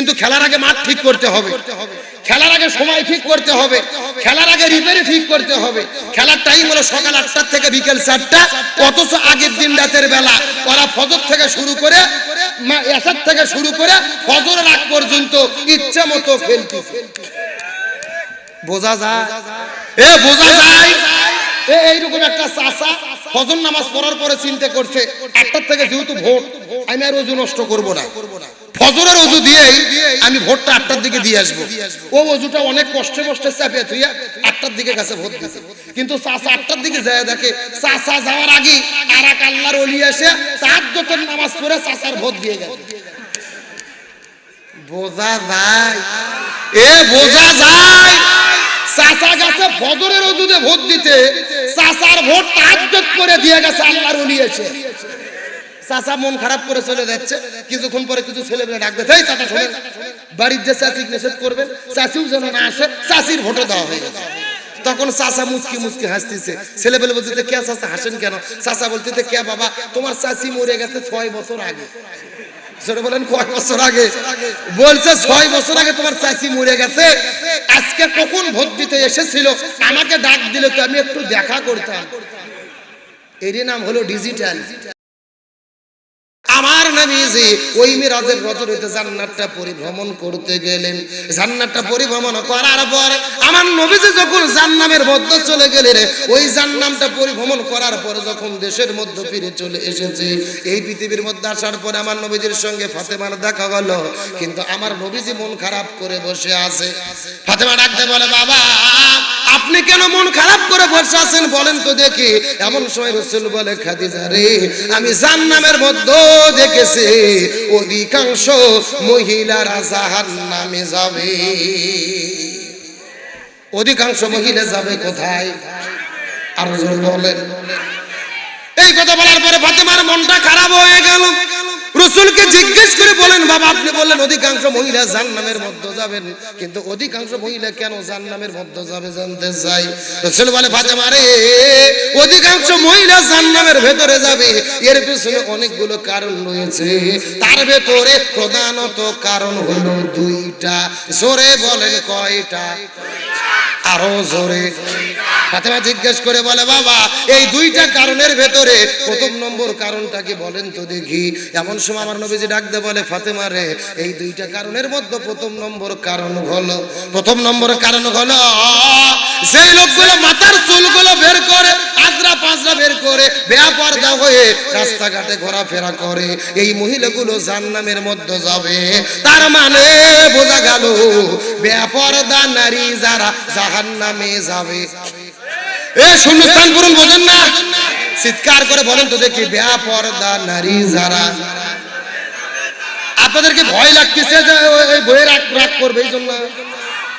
কিন্তু খেলার আগে মাঠ ঠিক করতে হবে। খেলার আগে সময় ঠিক করতে হবে। খেলার আগে রিপেয়ারি ঠিক করতে হবে। খেলার টাইম হলো সকাল আটটার থেকে বিকেল চারটা। অথচ আগের দিন রাতের বেলা ওরা ফজর থেকে শুরু করে এসার থেকে শুরু করে ফজরের আগ পর্যন্ত ইচ্ছা মতো খেলতেছে বোঝা যায়? এ, বোঝা যায়? এইরকম একটা চাষা ফজর নামাজ পড়ার পরে চিন্তা করছে একটার থেকে যেহেতু ভোট আমি আর অজু নষ্ট করব না। ফজরের অজু দিয়েই আমি ভোটটা আটটার দিকে দিয়ে আসব। ও অজুটা অনেক কষ্টে কষ্টে চাপে থুইয়া আটটার দিকে কাছে ভোট দিছে। কিন্তু চাষা আটটার দিকে যায় দেখে, চাষা যাওয়ার আগে আর এক আল্লাহর অলি এসে তার যত নামাজ পড়ে চাষার ভোট দিয়ে গেছে বোঝা যায়? এ বোঝা যায়? চাচা গেছে ফজরের ওজুদে ভোট দিতে চাচার ভোট তাজ্জত করে দিয়ে গেছে আল্লাহর ওলি এসে। চাচা মন খারাপ করে চলে যাচ্ছে। কিছুক্ষণ পরে কিছু ছেলে মেয়ে ডাকবে তাই চাচা শোনেন, বাড়ির যে চাচি নিষেধ করবে, চাচিও যেন না আসে, চাচির ভোটও দেওয়া হয়ে গেছে। তখন চাচা মুচকি মুচকি হাসতেছে। ছেলে পেলে বলতে কে চাচা, হাসেন কেন? চাচা বলতে কে বাবা, তোমার চাচি মরে গেছে ছয় বছর আগে। সেটা বলেন কয় বছর আগে? বলছে, ছয় বছর আগে তোমার চাচি মরে গেছে। আজকে কখন ভোট দিতে এসেছিল? আমাকে ডাক দিলে তো আমি একটু দেখা করতাম। এরই নাম হলো ডিজিটাল। আমার নবীজি ওই মিরাজের রজনীতে জান্নাতটা পরিভ্রমণ করতে গেলেন। জান্নাতটা পরিভ্রমণ করার পর আমার নবীজি যখন জান্নামের মধ্যে চলে গেলেন ওই জান্নামটা পরিভ্রমণ করার পর যখন দেশের মধ্যে ফিরে চলে এসেছে, এই পৃথিবীর মধ্যে আসার পরে আমার নবীজির সঙ্গে ফাতেমার দেখা গেল কিন্তু আমার নবীজি মন খারাপ করে বসে আছে। ফাতেমা ডাকতে বলে, বাবা কেন মন খারাপ করে বসে আছেন বলেন তো দেখি? এমন সময় রসুল বলে, খাদিজা রে, আমি জান্নামের মধ্যে দেখেছি। অধিকাংশ মহিলারা জাহান নামে যাবে। অধিকাংশ মহিলা যাবে কোথায়? আর বলেন। এই কথা বলার পরে ফাতেমার মনটা রসুলকে জিজ্ঞেস করে বলেন, বাবা, আপনি বললেন অধিকাংশ মহিলা জান্নামের মধ্যে যাবেন। কিন্তু অধিকাংশ মহিলা কেন জান্নামের মধ্যে যাবে জানতে চাই? রসুল বলে, ফাতেমা রে, অধিকাংশ মহিলা জান্নামের ভেতরে যাবে। এর পিছনে অনেকগুলো কারণ রয়েছে। তার ভেতরে প্রধানত কারণ হলো দুইটা। জোরে বলেন কয়টা? আরও জোরে। ফাতেমা জিজ্ঞেস করে বলে, বাবা, এই দুইটা কারণের ভেতরে প্রথম নম্বর কারণটা কি বলেন তো দেখি। এমন সময় আমার নবীজি ডাকতে বলে, ফাতেমা রে, এই দুইটা কারণের মধ্যে প্রথম নম্বর কারণ হলো, প্রথম নম্বর কারণ হলো যে লোকগুলো মাথার চুলগুলো বের করে আজরা পাঁচরা বের করে বেয়াপর্দা হয়ে রাস্তাঘাটে ঘোরাফেরা করে, এই মহিলাগুলো জান্নামের মধ্যে যাবে। তার মানে বোঝা গেল, বেপরদা নারী যারা জাহান্নামে যাবে। এ শূন্যস্থান পূরণ বোঝেন না। চিৎকার করে বলেন তো দেখি, বেপরদা নারী যারা। আপনাদেরকে ভয় লাগতেছে যে বইয়ের রাগ রাগ করবে, এই জন্য।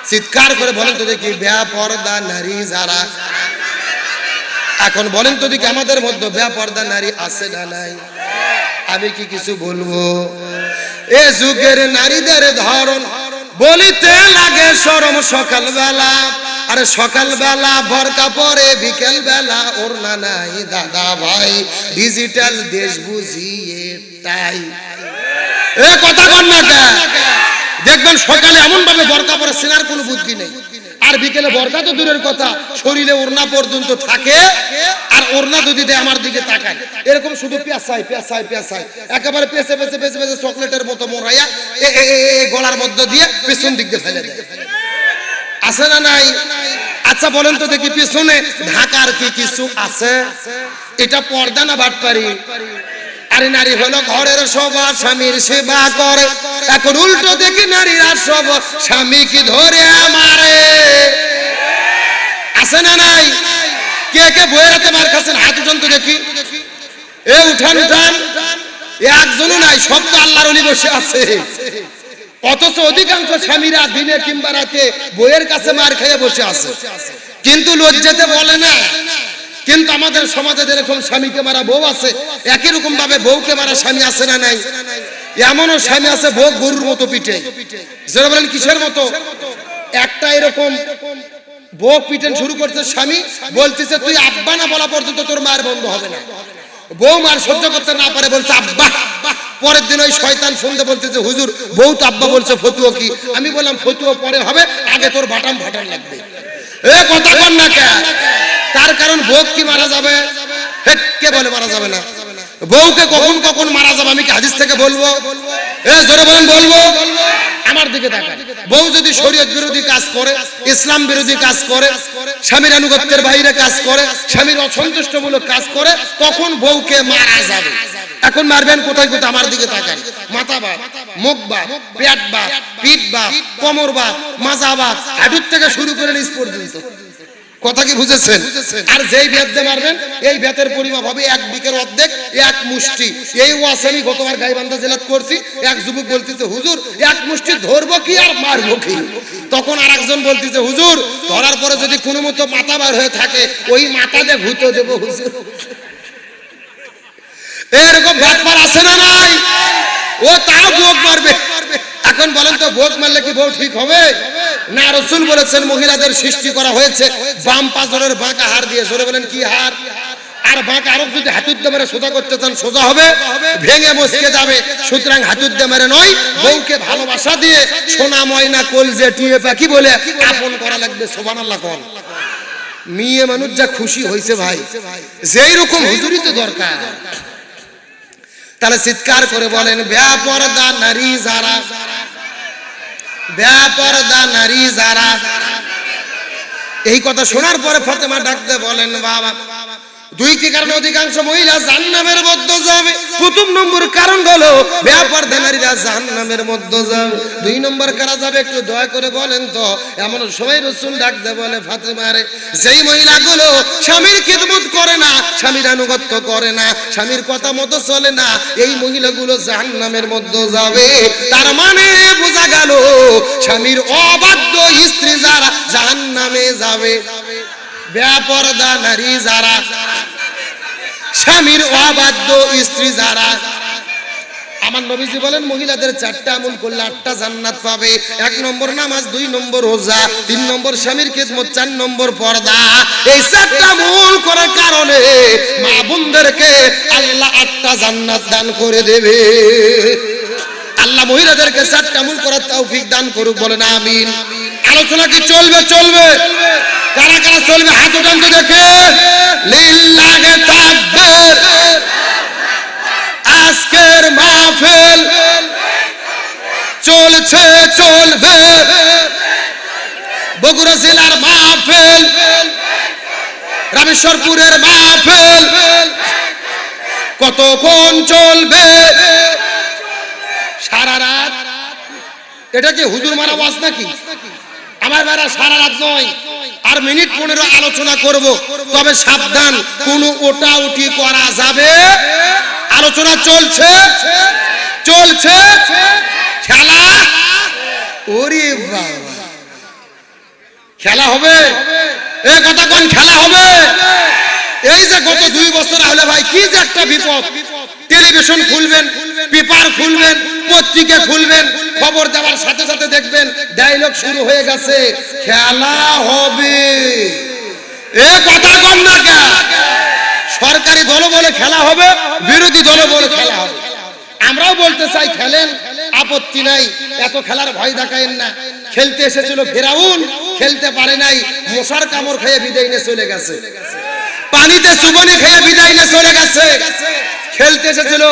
চিৎকার করে বলেন তো দেখি, বেপরদা নারী যারা। এখন বলেন তো দেখি আমাদের মধ্যে বেপরদা নারী আছে না নাই? আমি কি কিছু বলব? এ যুগের নারীদের ধরন বলিতে লাগে সরম সকাল বেলা আরে সকাল বেলা বরকা পরে বিকেল বেলা ওর না নাই, দাদা ভাই। ডিজিটাল দেশ বুঝিয়ে তাই। এ কথা কর না? দেখবেন সকালে এমন ভাবে বরকা পরে, সেনার কোনো বুদ্ধি নেই। আর বিকেলে বরকা তো দূরের কথা শরীরে ওড়না পর্যন্ত থাকে আর ওড়না যদি দেয় আমার দিকে তাকায়। এরকম শুধু পেঁচাই পেঁচাই পেঁচাই একেবারে পেঁচে পেঁচে পেঁচে পেঁচে চকলেটের মতো এ, গলার মধ্যে দিয়ে পেছন দিক দিয়ে ফেলে দেয়। আছে না নাই? আচ্ছা বলেন তো দেখি পিছনে ঢাকার কি কিছু আছে? এটা পর্দা না বাটপারি? আরে নারী হলো ঘরের সবা স্বামীর সেবা করে। এখন উল্টো দেখি নারীরা সব স্বামীকে ধরে মারে আছে না নাই? কে কে বইয়ের হাতে মার খাচ্ছেন হাত উঠান দেখি? এ উঠান উঠান। একজনও নাই, সব তো আল্লাহর অলি বসে আছে। অথচ অধিকাংশ স্বামীরা দিনে কিংবা রাতে বইয়ের কাছে মার খেয়ে বসে আছে। কিন্তু লজ্জাতে বলে না কিন্তু আমাদের সমাজে যেরকম স্বামীকে মারা বউ আছে, একই রকম ভাবে বউকে মারা স্বামী আছে না নাই? এমনও স্বামী আছে বউ গরুর মতো পিঠে। যেটা বলেন, কিসের মতো? একটা এরকম বউ পিটেন শুরু করছে স্বামী, বলতেছে, তুই আব্বা না বলা পর্যন্ত তোর মায়ের বন্ধ হবে না। বউ মার সহ্য করতে না পারে, বলছে, আব্বা। পরের দিন ওই শয়তান শুনতে বলতেছে, হুজুর, বউ তো আব্বা বলছে, ফতুয়া কি? আমি বললাম, ফতুয়া পরে হবে, আগে তোর বাটাম ফাটান লাগবে। এ, কথা কর না কে তার কারণ বউ কি মারা যাবে? হে, কে বলে মারা যাবে না? বউকে কখন কখন মারা যাবে? আমি কি হাদিস থেকে বলব? এ জোরে বলেন বলব। আমার দিকে তাকান। বউ যদি শরীয়ত বিরোধী কাজ করে ইসলাম বিরোধী কাজ করে স্বামীর আনুগত্যের বাইরে কাজ করে স্বামীর অসন্তুষ্টমূলক কাজ করে তখন বউকে মারা যাবে। এখন মারবেন কোথায় কোথায়? আমার দিকে তাকান। মাথা বাপ মুখ বাপ পেট বাপ পিঠ বাপ কোমর বাপ মাজা বাপ হাঁটুর থেকে শুরু করে নিচ পর্যন্ত। কথা কি বুঝেছেন? আর যেই দিয়ে মারবেন এই বেতের পরিমাপ হবে এক বিকের অর্ধেক এক মুষ্টি। এই ওয়াস আমি গতবার গাইবান্ধা জেলাত করছি এক যুবক বলতেছে হুজুর এক মুষ্টি ধরবো কি আর মারবো কি? তখন আর একজন বলতেছে হুজুর ধরার পরে যদি কোনো মতো মাথা বার হয়ে থাকে ওই মাথা দিয়ে ভূত দেবো হুজুর। এরকম ব্যাপার আছে না নাই? ও তাও ভোগ মারবে। এখন বলেন তো ভোগ মারলে কি বউ ঠিক হবে? না, রসুল বলেছেন, মহিলাদের সৃষ্টি করা হয়েছে। বাম পাঁচরের বাঁকা হার দিয়ে সরে বলেন, কি হার আর বাঁকা আরও যদি হাতুর সোজা করতে চান, সোজা হবে। ভেঙে যাবে। সুতরাং হাতুর নয়, বউকে ভালোবাসা দিয়ে সোনা, ময়না টুয়ে বলে আপন করা লাগবে সোবান আল্লাহ মানুষ যা খুশি হয়েছে ভাই, যেই রকম হুজুরি তো দরকার। তাহলে চিৎকার করে বলেন ব্যাপরদা নারী যারা নারী যারা। এই কথা শোনার পরে ফতেমা ডাকতে বলেন, বাবা, দুই কি কারণে অধিকাংশ মহিলা মধ্যে যাবে? প্রথম নম্বর কারণ হলো ব্যাপারদা নারীরা জাহান্নামের মধ্যে যাবে। দুই নম্বর কারা যাবে একটু দয়া করে বলেন তো। এমন সময় রসুল ডাকতে বলে ফাতেমারে যেই মহিলাগুলো স্বামীর খিদমত করে না স্বামীর আনুগত্য করে না, স্বামীর কথা মতো চলে না, এই মহিলাগুলো জাহান্নামের মধ্যে যাবে। তার মানে বোঝা গেল, স্বামীর অবাধ্য স্ত্রী যারা জাহান্নামে যাবে। ব্যাপরদা নারী যারা, স্বামীর অবাধ্য স্ত্রী যারা আমার নবীজি বলেন, মহিলাদের চারটা আমল করলে আটটা জান্নাত পাবে। এক নম্বর নামাজ, দুই নম্বর রোজা, তিন নম্বর স্বামীর খেদমত, চার নম্বর পর্দা। এই চারটা আমল করার কারণে মা বোনদেরকে আল্লাহ আটটা জান্নাত দান করে দেবে। আল্লাহ মহিলাদেরকে চারটা আমল করার তৌফিক দান করুক, বলেন আমিন। আলোচনা কি চলবে চলবে? কারা কারা চলবে? হাত উঠান চলছে চলবে। বগুড়া জেলার মাহফিল, রামেশ্বরপুরের মাহফিল, কতক্ষণ চলবে? সারা রাত। এটা কি হুজুর মারা ওয়াজ নাকি? আমার বেড়া সারা রাত নয়। আর মিনিট পনেরো আলোচনা করব। তবে সাবধান, কোনো ওটা উঠি করা যাবে। আলোচনা চলছে। চলছে। খেলা? ওরে বাবা। খেলা হবে? এ কথা কোন খেলা হবে? এই যে গত দুই বছর হলে ভাই, কি যে একটা বিপদ। টেলিভিশন খুলবেন, পেপার খুলবেন, পত্রিকা খুলবেন, খবর দেওয়ার সাথে সাথে দেখবেন ডায়লগ শুরু হয়ে গেছে। খেলা হবে। এ কথা কম না কে? সরকারি দল বলে খেলা হবে, বিরোধী দল বলে খেলা হবে। আমরাও বলতে চাই খেলেন আপত্তি নাই, এত খেলার ভয় দেখায়েন না। খেলতে এসেছিল ফেরাউন, খেলতে পারে নাই, মশার কামড় খেয়ে বিদায় নিয়ে চলে গেছে। পানিতে চুবনি খেয়ে বিদায় নিয়ে চলে গেছে। খেলতে এসেছিল,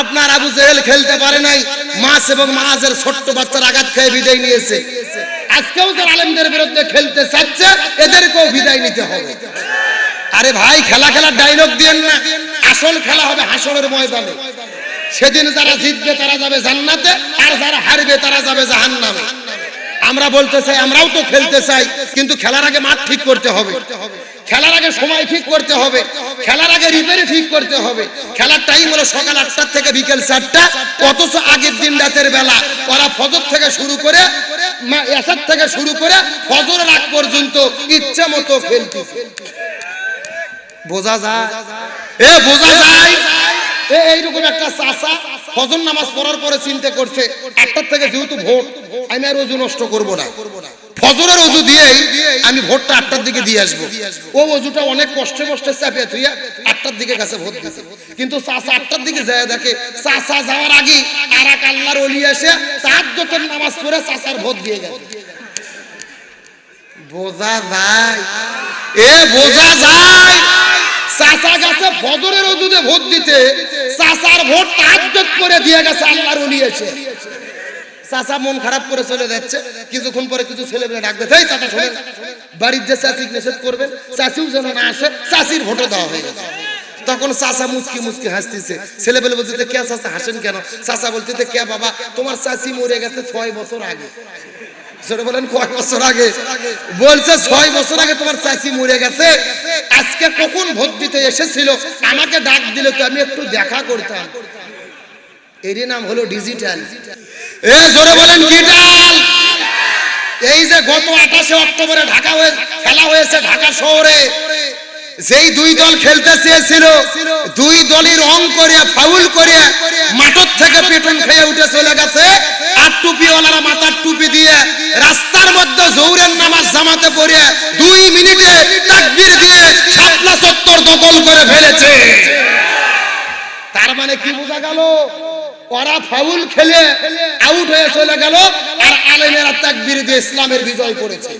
আপনার আবু জেহেল খেলতে পারে নাই, মাছ এবং মাছের ছোট্ট বাচ্চার আঘাত খেয়ে বিদায় নিয়েছে। আজকেও যারা আলেমদের বিরুদ্ধে খেলতে চাচ্ছে, এদেরকেও বিদায় নিতে হবে। আরে ভাই, খেলা খেলার ডায়লগ দিয়েন না। আসল খেলা হবে হাসনের ময়দানে। সেদিন যারা জিতবে তারা যাবে জান্নাতে, আর যারা হারবে তারা যাবে জাহান্নামে। আমরা বলতে চাই, আমরাও তো খেলতে চাই, কিন্তু খেলার আগে মাঠ ঠিক করতে হবে। খেলার আগে সময় ঠিক করতে হবে, খেলার আগে রিপেয়ারি ঠিক করতে হবে। খেলার টাইম হলো সকাল আটটার থেকে বিকেল চারটা, অথচ আগের দিন রাতের বেলা ওরা ফজর থেকে শুরু করে এসার থেকে শুরু করে ফজর আগ পর্যন্ত ইচ্ছা মতো খেলতে। বোঝা যায়? এ, বোঝা যায়? এইরকম একটা চাষা নামাজ পড়ার পরে চিন্তা করছে, আটটার থেকে যেহেতু ভোট, আমি আর নষ্ট করব না। ফজরের অজু আমি ভোটটা আটটার দিকে দিয়ে আসব। ও অজুটা অনেক কষ্টে কষ্টে চাপিয়ে থুইয়া আটটার দিকে কাছে ভোট কিন্তু চাচা আটটার দিকে যায় দেখে, চাচা যাওয়ার আগে আর এক আল্লাহর অলি এসে তার নামাজ পড়ে চাচার ভোট দিয়ে গেল বোঝা যায়। এ, বোঝা যায়। ফজরের অজুতে ভোট দিতে চাচার ভোট তাজ্জত করে দিয়ে গেছে আল্লাহর এসে চাচা মন খারাপ করে চলে যাচ্ছে। কিছুক্ষণ পরে কিছু ছেলে মেয়ে ডাকবে এই চাচা শোনেন, বাড়ির যে চাচি নিষেধ করবেন, চাচিও যেন না আসে, চাচির ভোটে দেওয়া হয়ে গেছে। তখন চাচা মুচকি মুচকি হাসতেছে। ছেলে পেলে বলতে কে চাচা, হাসেন কেন? চাচা বলতে কে বাবা, তোমার চাচি মরে গেছে ছয় বছর আগে। সেটা বলেন কয় বছর আগে? বলছে ছয় বছর আগে তোমার চাষি মরে গেছে। আজকে কখন ভোট দিতে এসেছিল? আমাকে ডাক দিলে তো আমি একটু দেখা করতাম। এরই নাম হলো ডিজিটাল। এ জোরে বলেন, ডিজিটাল। এই যে গত আঠাশে অক্টোবরে ঢাকা হয়ে খেলা হয়েছে ঢাকা শহরে। যেই দুই দল খেলতে চেয়েছিল, দুই দলই রং করে ফাউল করে মাঠের থেকে পেটন খেয়ে উঠে চলে গেছে। আর টুপিওয়ালারা মাথার টুপি দিয়ে রাস্তার মধ্যে জৌরের নামাজ জামাতে পড়ে দুই মিনিটে তাকবীর দিয়ে শাপলা চত্বর দখল করে ফেলেছে। তার মানে কি বোঝা গেল? ওরা ফাউল খেলে আউট হয়ে চলে গেল, আর আলেমেরা তাকবীর দিয়ে ইসলামের বিজয় করেছে।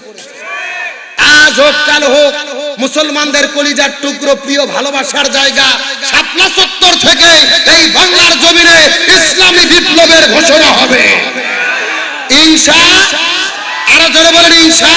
আজ হোক, কাল হোক মুসলমানদের কলিজার টুকরো প্রিয় ভালোবাসার জায়গা শাপলা সত্তর থেকে এই বাংলার জমিনে ইসলামী বিপ্লবের ঘোষণা হবে। ইনশা, আরও জোরে বলেন ইনশা।